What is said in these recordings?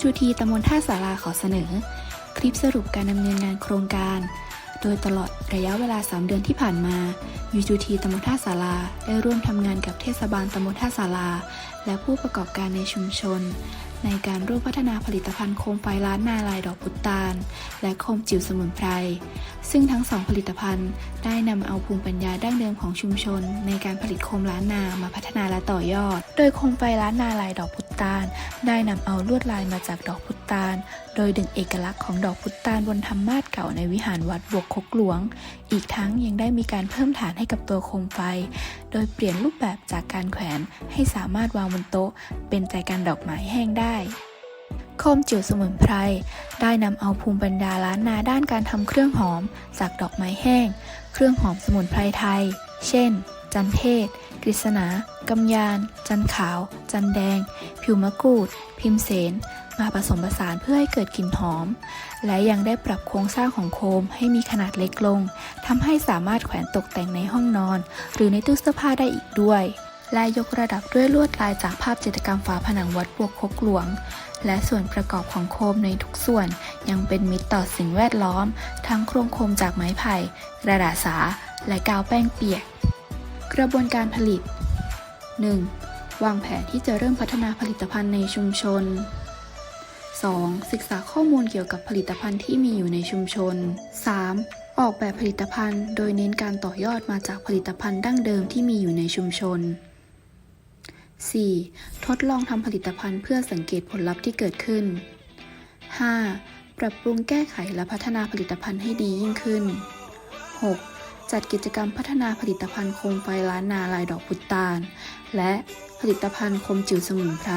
U2T ตำบลท่าสาราขอเสนอ คลิปสรุปการดำเนินงานโครงการ โดยตลอดระยะเวลา 3 เดือนที่ผ่านมา U2T ตำบลท่าสาราได้ร่วมทำงานกับเทศบาลตำบลท่าสาราและผู้ประกอบการในชุมชน ในการร่วมพัฒนาผลิตภัณฑ์โคมไฟล้านนาลายดอกพุตาล และโคมจิ๋วสมุนไพร ซึ่งทั้งสองผลิตภัณฑ์ ได้นำเอาภูมิปัญญาดั้งเดิมของชุมชน ในการผลิตโคมล้านนามาพัฒนาและต่อยอด โดยโคมไฟล้านนาลายดอกพุตาล ได้นำเอาลวดลายมาจากดอกพุ ตาล โดยดึงเอกลักษณ์ของดอกพุตาลบนธรรมาสเก่าในวิหารวัดบวกคกหลวง อีกทั้งยังได้มีการเพิ่มฐานให้กับตัวโคมไฟ โดยเปลี่ยนรูปแบบจากการแขวนให้สามารถวางบนโต๊ะ เป็นใจกันดอกไม้แห้งได้โคมจิ๋วสมุนไพร ได้นำเอาภูมิปัญญาล้านนาด้านการทำเครื่องหอม จากดอกไม้แห้ง เครื่องหอมสมุนไพรไทย เช่น จันเทศ กฤษณากำยาน จันขาว จันแดง ผิวมะกรูด พิมเสน มาผสมผสานเพื่อให้เกิดกลิ่นหอม และยังได้ปรับโครงสร้างของโคมให้มีขนาดเล็กลงทำให้สามารถแขวนตกแต่งในห้องนอน หรือในตู้เสื้อผ้าได้อีกด้วย และยกระดับด้วยลวดลายจากภาพจิตรกรรมฝาผนังวัดบวกคกหลวง และส่วนประกอบของโคมในทุกส่วนยังเป็นมิตรต่อสิ่งแวดล้อม ทั้งโครงโคมจากไม้ไผ่กระดาษสา และกาวแป้งเปียก กระบวนการผลิต 1. วางแผนที่จะเริ่มพัฒนาผลิตภัณฑ์ในชุมชน 2. ศึกษาข้อมูลเกี่ยวกับผลิตภัณฑ์ที่มีอยู่ในชุมชน 3. ออกแบบผลิตภัณฑ์ โดยเน้นการต่อยอดมาจากผลิตภัณฑ์ดั้งเดิมที่มีอยู่ในชุมชน 4. ทดลองทำผลิตภัณฑ์เพื่อสังเกตผลลัพธ์ที่เกิดขึ้น 5. ปรับปรุงแก้ไขและพัฒนาผลิตภัณฑ์ให้ดียิ่งขึ้น 6. จัดกิจกรรมพัฒนาผลิตภัณฑ์โคมไฟล้านนาลายดอกพุตาล และผลิตภัณฑ์คมจิ๋วสมุนไพร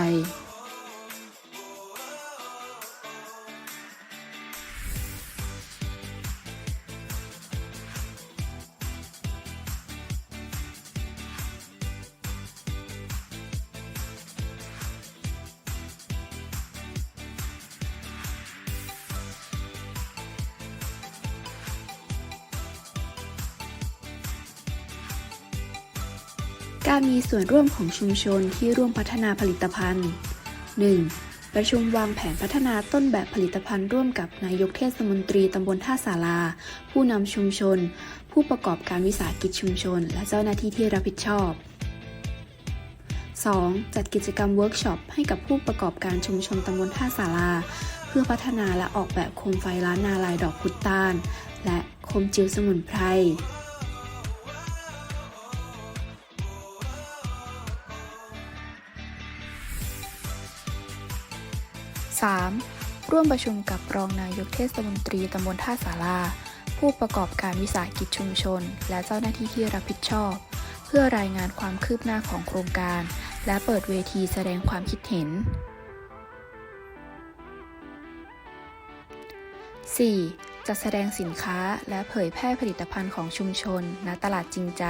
การมีส่วนร่วมของชุมชนที่ร่วมพัฒนาผลิตภัณฑ์ 1. ประชุมวางแผนพัฒนาต้นแบบผลิตภัณฑ์ร่วมกับนายกเทศมนตรีตำบลท่าสาราผู้นำชุมชน ผู้ประกอบการวิสาหกิจชุมชน และเจ้าหน้าที่ที่รับผิดชอบ 2. จัดกิจกรรมเวิร์กช็อปให้กับผู้ประกอบการชุมชนตำบลท่าสาราเพื่อพัฒนาและออกแบบโคมไฟล้านนาลายดอกพุตาลและโคมจิ๋วสมุนไพร 3. ร่วมประชุมกับรองนายกเทศมนตรีตำบลท่าสาราผู้ประกอบการวิสาหกิจชุมชน และเจ้าหน้าที่ที่รับผิดชอบ เพื่อรายงานความคืบหน้าของโครงการ และเปิดเวทีแสดงความคิดเห็น 4. จัดแสดงสินค้าและเผยแพร่ผลิตภัณฑ์ของชุมชนณตลาดจริงใจ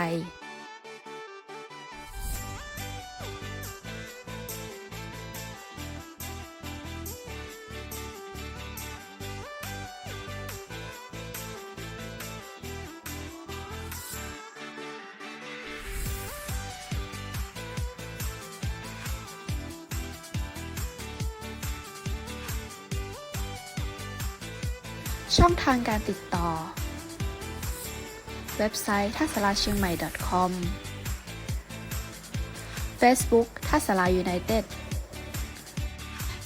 ช่องทางการติดต่อ เว็บไซต์ทัศราเชียงใหม่ .com Facebook ทัศรายูไนเต็ด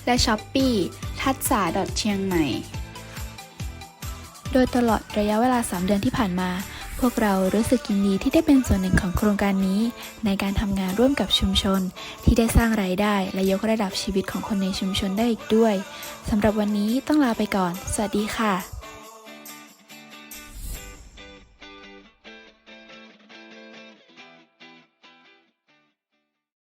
และ s h อ p e e ทัศาเชียงใหม่ โดยตลอดระยะเวลา 3 เดือนที่ผ่านมา พวกเรารู้สึกยินดีที่ได้เป็นส่วนหนึ่งของโครงการนี้ ในการทำงานร่วมกับชุมชน ที่ได้สร้างรายได้ และยกระดับชีวิตของคนในชุมชนได้อีกด้วยสำหรับวันนี้ต้องลาไปก่อน สวัสดีค่ะ